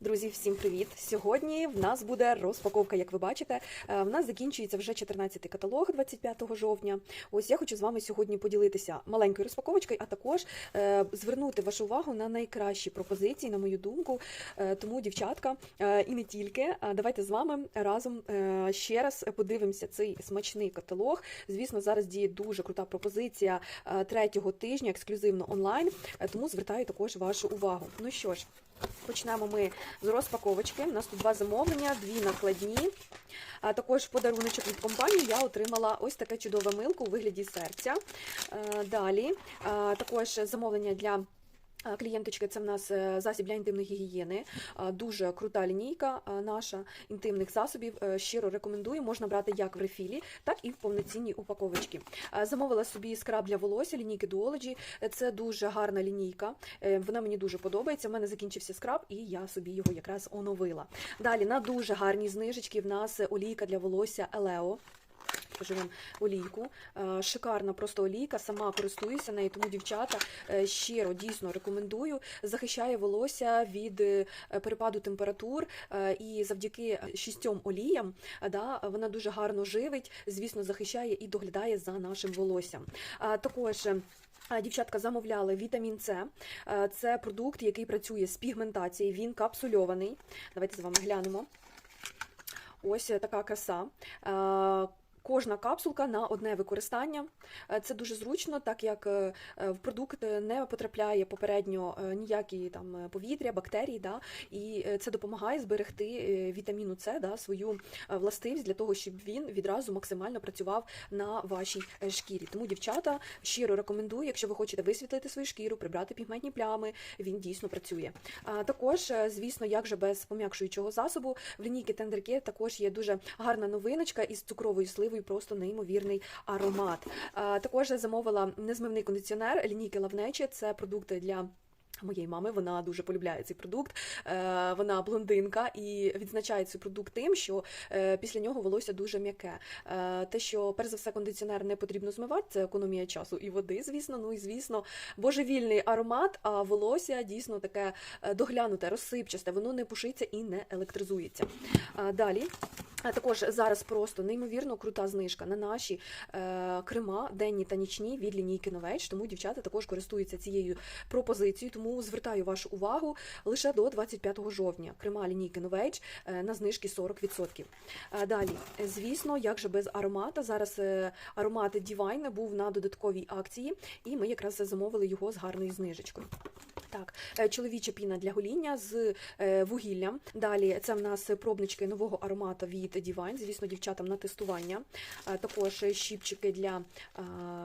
Друзі, всім привіт! Сьогодні в нас буде розпаковка, як ви бачите. Е, В нас закінчується вже 14-й каталог 25 жовтня. Ось я хочу з вами сьогодні поділитися маленькою розпаковочкою, а також е, звернути вашу увагу на найкращі пропозиції, на мою думку. Е, Тому, дівчатка, і не тільки. Давайте з вами разом ще раз подивимося цей смачний каталог. Звісно, зараз діє дуже крута пропозиція третього тижня, ексклюзивно онлайн. Тому звертаю також вашу увагу. Ну що ж. Почнемо ми з розпаковочки. У нас тут два замовлення, дві накладні. А також подаруночок від компанії я отримала ось таке чудове милку у вигляді серця. Е, Далі також замовлення для. Клієнточки, це в нас е, засіб для інтимної гігієни. Дуже крута лінійка наша інтимних засобів. Е, Щиро рекомендую. Можна брати як в рефілі, так і в повноцінній упаковочці. Замовила собі скраб для волосся, лінійки Duology. Це дуже гарна лінійка. Е, Вона мені дуже подобається. У мене закінчився скраб, і я собі його якраз оновила. Далі на дуже гарні знижечки в нас олійка для волосся Елео. Покажу вам олійку. Е, Шикарна просто олійка, сама користуюся нею, тому дівчата е, щиро дійсно рекомендую. Захищає волосся від е, перепаду температур і завдяки шістьом оліям да, вона дуже гарно живить, звісно, захищає і доглядає за нашим волоссям. Також. Дівчатка замовляли вітамін С. Це продукт, який працює з пігментацією. Він капсульований. Давайте з вами глянемо. Ось така краса. Кожна капсулка на одне використання. Е, Це дуже зручно, так як е, е, в продукт не потрапляє попередньо ніякі там повітря, бактерії, да, і це допомагає зберегти вітаміну С, да, свою властивість для того, щоб він відразу максимально працював на вашій шкірі. Тому, дівчата, щиро рекомендую, якщо ви хочете висвітлити свою шкіру, прибрати пігментні плями, він дійсно працює. А також, звісно, як же без пом'якшуючого засобу, в лінійки Care також є дуже гарна новиночка із цукровою сливою, просто неймовірний аромат. Також я замовила незмивний кондиціонер лінійки Лавнечі. Це продукти для. Моєї мами вона дуже полюбляє цей продукт. Е, Вона блондинка і відзначає цей продукт тим, що е, після нього волосся дуже м'яке. Е, Те, що перш за все кондиціонер не потрібно змивати, це економія часу і води, звісно. Ну і звісно, божевільний аромат, а волосся дійсно таке доглянуте, розсипчасте, воно не пушиться і не електризується. Далі. А також зараз просто неймовірно крута знижка на наші е, крема денні та нічні від лінійки Новеч. Тому дівчата також користуються цією пропозицією. Тому звертаю вашу увагу лише до 25 жовтня. Крема лінійки Новеч е, на знижки 40%. Е, далі, е, звісно, як же без аромата. Зараз аромат Divine був на додатковій акції, і ми якраз замовили його з гарною знижечкою. Так, чоловіча піна для гоління з вугіллям. Далі це в нас пробнички нового аромату від Divine, звісно, дівчатам на тестування. Також щіпчики для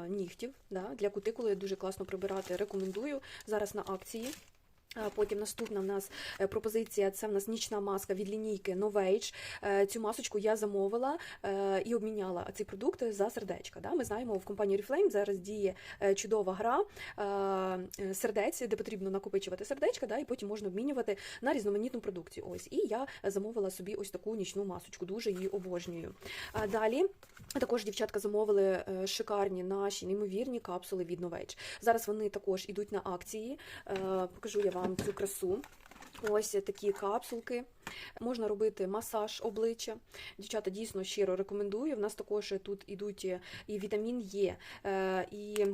нігтів, для кутикули дуже класно прибирати. Рекомендую зараз на акції. А Потім наступна в нас е, пропозиція це в нас нічна маска від лінійки. Е, Цю масочку я замовила е, і обміняла цей продукт за сердечка. Ми знаємо, в компанії Reflame зараз діє е, чудова гра сердець, де потрібно накопичувати сердечка, і потім можна обмінювати на різноманітну продукцію. Ось і я замовила собі ось таку нічну масочку. Дуже її обожнюю. Далі. Також дівчатка замовили шикарні наші неймовірні капсули від Novage. Зараз вони також ідуть на акції. Покажу я вам цю красу. Ось такі капсулки. Можна робити масаж обличчя. Дівчата дійсно щиро рекомендую. В нас також тут ідуть і вітамін Е, е, і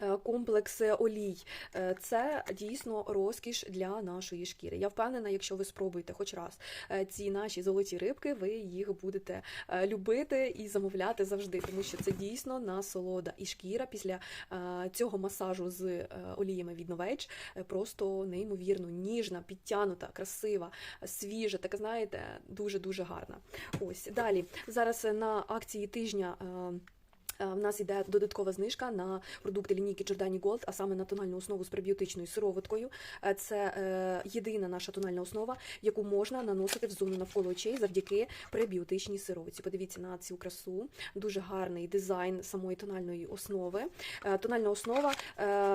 е, комплекс олій. Е, Це дійсно розкіш для нашої шкіри. Я впевнена, якщо ви спробуєте хоч раз е, ці наші золоті рибки, ви їх будете любити і замовляти завжди, тому що це дійсно насолода. І шкіра після цього масажу з оліями від е, просто неймовірно ніжна, підтянута, красива, свіжа, така знаєте, дуже дуже гарна. Ось далі зараз на акції тижня. Е, В нас іде додаткова знижка на продукти лінійки Giordani Gold, а саме на тональну основу з пребіотичною сироваткою. Е, Це е, єдина наша тональна основа, яку можна наносити в зону навколо очей завдяки пребіотичній сироватці. Подивіться на цю красу, дуже гарний дизайн самої тональної основи. Тональна основа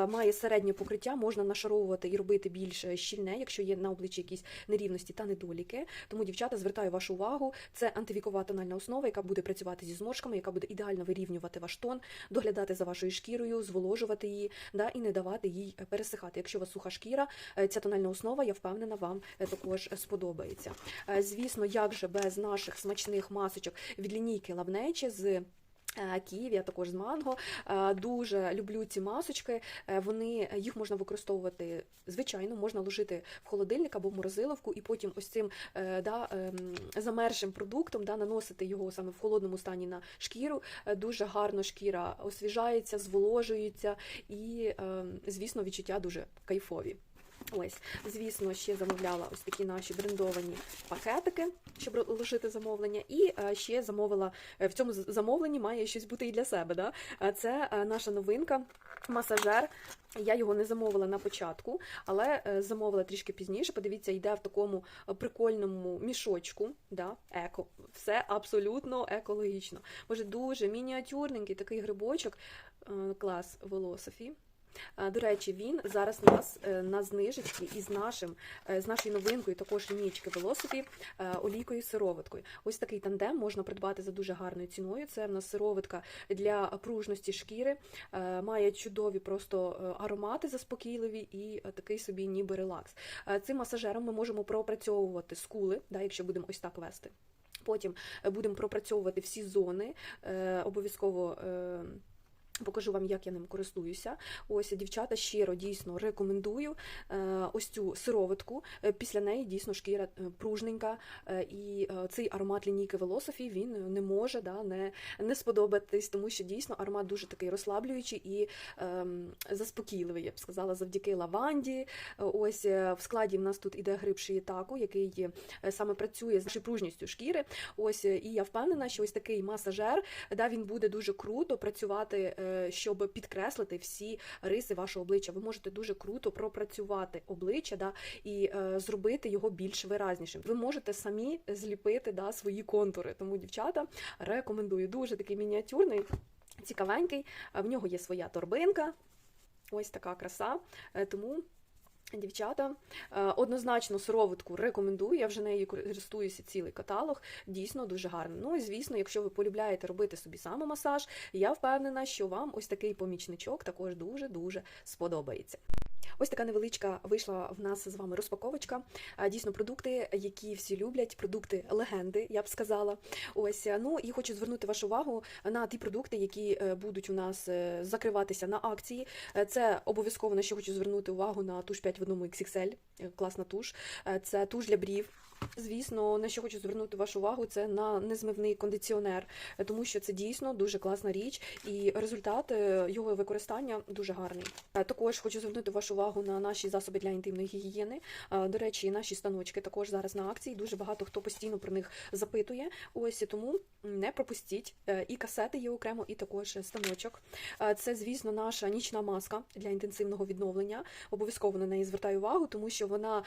має середнє покриття, можна нашаровувати і робити більш щільне, якщо є на обличчі якісь нерівності та недоліки. Тому, дівчата, звертаю вашу увагу. Це антивікова тональна основа, яка буде працювати зі зморшками, яка буде ідеально вирівнювати підтримувати ваш тон, доглядати за вашою шкірою, зволожувати її, да, і не давати їй е, пересихати. Якщо у вас суха шкіра, е, ця тональна основа, я впевнена, вам е, також сподобається. Звісно, як же без наших смачних масочок від лінійки Лавнечі з. Е, Києві, також з манго. Е, Дуже люблю ці масочки. Е, Вони їх можна використовувати звичайно, можна ложити в холодильник або в морозиловку, і потім ось цим да, ем, замерзшим продуктом да, наносити його саме в холодному стані на шкіру. Дуже гарно шкіра освіжається, зволожується, і, ем, звісно, відчуття дуже кайфові. Ось, звісно, ще замовляла ось такі наші брендовані пакетики, щоб лишити замовлення, і е, ще замовила е, в цьому замовленні має щось бути і для себе. Да? Е, Це наша новинка, масажер. Я його не замовила на початку, але замовила трішки пізніше. Подивіться, йде в такому прикольному мішочку. Да? Еко, все абсолютно екологічно. Може, дуже мініатюрненький такий грибочок. Клас Велософі. Е, До речі, він зараз у нас е, на знижечці із нашим е, з нашою новинкою, також Velocity, е, олійкою сироваткою. Ось такий тандем можна придбати за дуже гарною ціною. Це в нас сироватка для пружності шкіри, має чудові просто аромати заспокійливі і такий собі ніби релакс. Цим масажером ми можемо пропрацьовувати скули, да, якщо будемо ось так вести. Потім будемо пропрацьовувати всі зони, обов'язково. Покажу вам, як я ним користуюся. Ось дівчата щиро дійсно рекомендую е, ось цю сироватку. Е, Після неї дійсно шкіра е, пружненька, і цей аромат лінійки Velocity, він не може да, не, не сподобатись, тому що дійсно аромат дуже такий розслаблюючий і ем, заспокійливий, я б сказала, завдяки лаванді. Ось в складі в нас тут іде гриб шиїтаку, який саме працює з пружністю шкіри. Ось і я впевнена, що ось такий масажер, да, він буде дуже круто працювати, щоб підкреслити всі риси вашого обличчя. Ви можете дуже круто пропрацювати обличчя да, і е, зробити його більш виразнішим. Ви можете самі зліпити да, свої контури. Тому, дівчата, рекомендую. Дуже такий мініатюрний, цікавенький. В нього є своя торбинка. Ось така краса. Е, Тому. Дівчата, е, однозначно сироватку рекомендую. Я вже нею користуюся цілий каталог. Дійсно дуже гарно. Ну і звісно, якщо ви полюбляєте робити собі самомасаж, я впевнена, що вам ось такий помічничок також дуже дуже сподобається. Ось така невеличка вийшла в нас з вами розпаковочка. Дійсно, продукти, які всі люблять, продукти легенди, я б сказала. Ось ну і хочу звернути вашу увагу на ті продукти, які е, будуть у нас е, закриватися на акції. Е, Це обов'язково на що хочу звернути увагу на туш 5 в одному XXL, класна туш. Це туш для брів. Звісно, на що хочу звернути вашу увагу, це на незмивний кондиціонер, тому що це дійсно дуже класна річ, і результат е, його використання дуже гарний. Е, Також хочу звернути вашу увагу на наші засоби для інтимної гігієни. Е, До речі, наші станочки також зараз на акції. Дуже багато хто постійно про них запитує. Ось тому не пропустіть. І касети є окремо, і також станочок. Це, звісно, наша нічна маска для інтенсивного відновлення. Обов'язково на неї звертаю увагу, тому що вона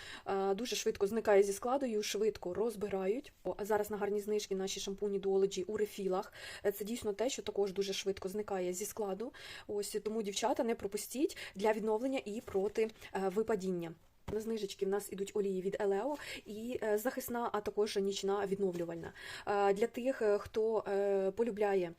дуже швидко зникає зі складу, швидко розбирають. А Зараз на гарні знижки наші шампуні Duology у рефілах. Е, Це дійсно те, що також дуже швидко зникає зі складу. Ось тому, дівчата, не пропустіть для відновлення і проти е, випадіння. На знижечки в нас ідуть олії від Елео і е, захисна, а також нічна відновлювальна. Е, Для тих, е, хто полюбляє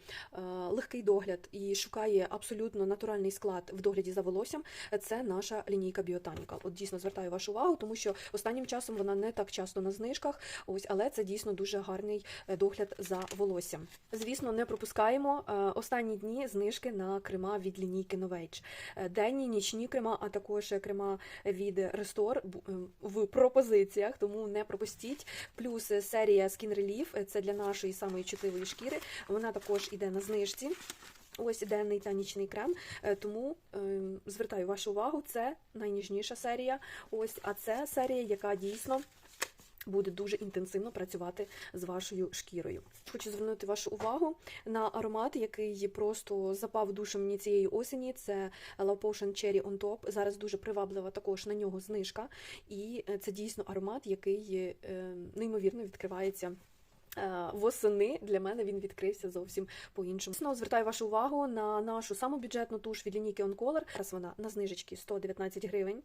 легкий догляд і шукає абсолютно натуральний склад в догляді за волоссям, це наша лінійка Biotanica. От дійсно звертаю вашу увагу, тому що останнім часом вона не так часто на знижках, ось, але це дійсно дуже гарний догляд за волоссям. Звісно, не пропускаємо останні дні знижки на крема від лінійки Novage. Денні, нічні крема, а також крема від Restore бу- е, в пропозиціях, тому не пропустіть. Плюс е, серія Skin Relief, е, це для нашої самої чутливої шкіри. Вона також іде на знижці. Ось денний та нічний крем, тому звертаю вашу увагу, це найніжніша серія. Ось, а це серія, яка дійсно буде дуже інтенсивно працювати з вашою шкірою. Хочу звернути вашу увагу на аромат, який просто запав душу мені цієї осені. Це Love Potion Cherry on Top. Зараз дуже приваблива також на нього знижка. І е, це дійсно аромат, який е, неймовірно відкривається. Е, Восени для мене він відкрився зовсім по-іншому. Знову звертаю вашу увагу на нашу саму бюджетну туш від лінійки OnColor. Зараз вона на знижечці 119 гривень.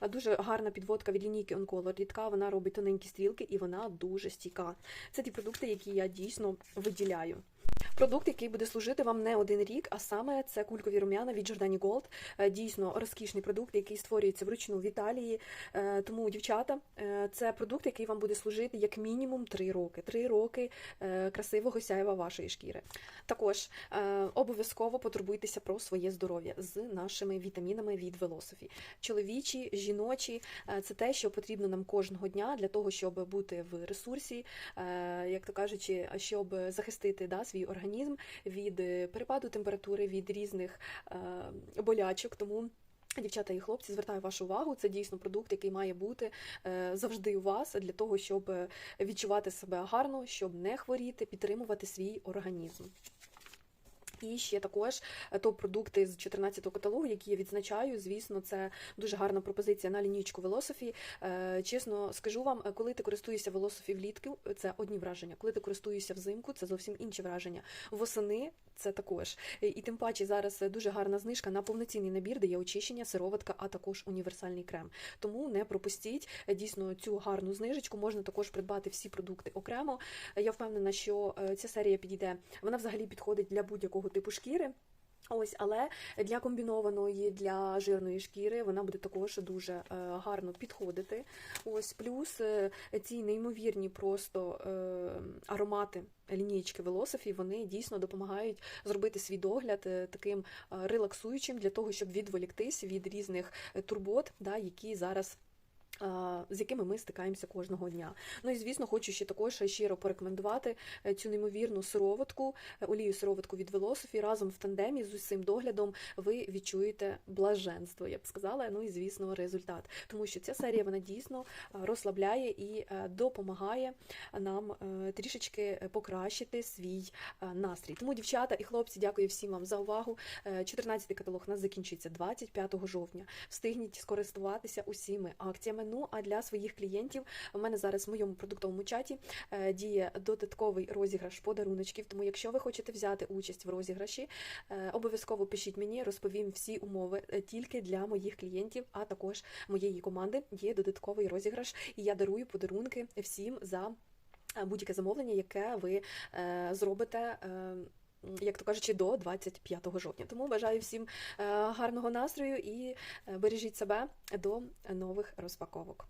А Дуже гарна підводка від лінійки OnColor. Рідка, вона робить тоненькі стрілки і вона дуже стійка. Це ті продукти, які я дійсно виділяю. Продукт, який буде служити вам не один рік, а саме це кулькові рум'яна від Giordani Gold. Е, Дійсно розкішний продукт, який створюється вручну в Італії. Е, Тому, дівчата, е, це продукт, який вам буде служити як мінімум 3 роки. 3 роки красивого сяєва вашої шкіри. Також обов'язково потурбуйтеся про своє здоров'я з нашими вітамінами від Велософі. Чоловічі, жіночі це те, що потрібно нам кожного дня для того, щоб бути в ресурсі, як то кажучи, щоб захистити да, свій організм від е, перепаду температури, від різних е, болячок. Тому. Дівчата і хлопці, звертаю вашу увагу. Це дійсно продукт, який має бути е, завжди у вас для того, щоб відчувати себе гарно, щоб не хворіти, підтримувати свій організм. І ще також е, топ-продукти з 14-го каталогу, які я відзначаю. Звісно, це дуже гарна пропозиція на лінійку Velosophy. Е, Чесно скажу вам, е, коли ти користуєшся Velosophy влітку, це одні враження. Коли ти користуєшся взимку, це зовсім інші враження. Восени це також. Е, І тим паче зараз е, дуже гарна знижка на повноцінний набір, де є очищення, сироватка, а також універсальний крем. Тому не пропустіть е, дійсно цю гарну знижечку. Можна також придбати всі продукти окремо. Я впевнена, що ця серія підійде. Вона взагалі підходить для будь-якого типу шкіри. Ось, але для комбінованої, для жирної шкіри вона буде також дуже е, гарно підходити. Ось плюс е, ці неймовірні просто е, аромати лінійки Velosophy, вони дійсно допомагають зробити свій догляд таким релаксуючим для того, щоб відволіктись від різних турбот, да, які зараз. З якими ми стикаємося кожного дня. Ну і звісно, хочу ще також щиро порекомендувати е, цю неймовірну сироватку, е, олію сироватку від Velosophy. Разом в тандемі з усім доглядом ви відчуєте блаженство, я б сказала. Ну і звісно, результат. Тому що ця серія вона дійсно е, розслабляє і е, допомагає нам е, трішечки покращити свій е, настрій. Тому, дівчата і хлопці, дякую всім вам за увагу. 14-й каталог у нас закінчується 25 жовтня. Встигніть скористуватися усіми акціями. Ну а для своїх клієнтів у мене зараз в моєму продуктовому чаті е, діє додатковий розіграш подаруночків. Тому, якщо ви хочете взяти участь в розіграші, е, обов'язково пишіть мені, розповім всі умови е, тільки для моїх клієнтів, а також моєї команди. Є додатковий розіграш, і я дарую подарунки всім за будь-яке замовлення, яке ви зробите. Як то кажучи, до 25 жовтня. Тому бажаю всім е, гарного настрою і е, бережіть себе до нових розпаковок.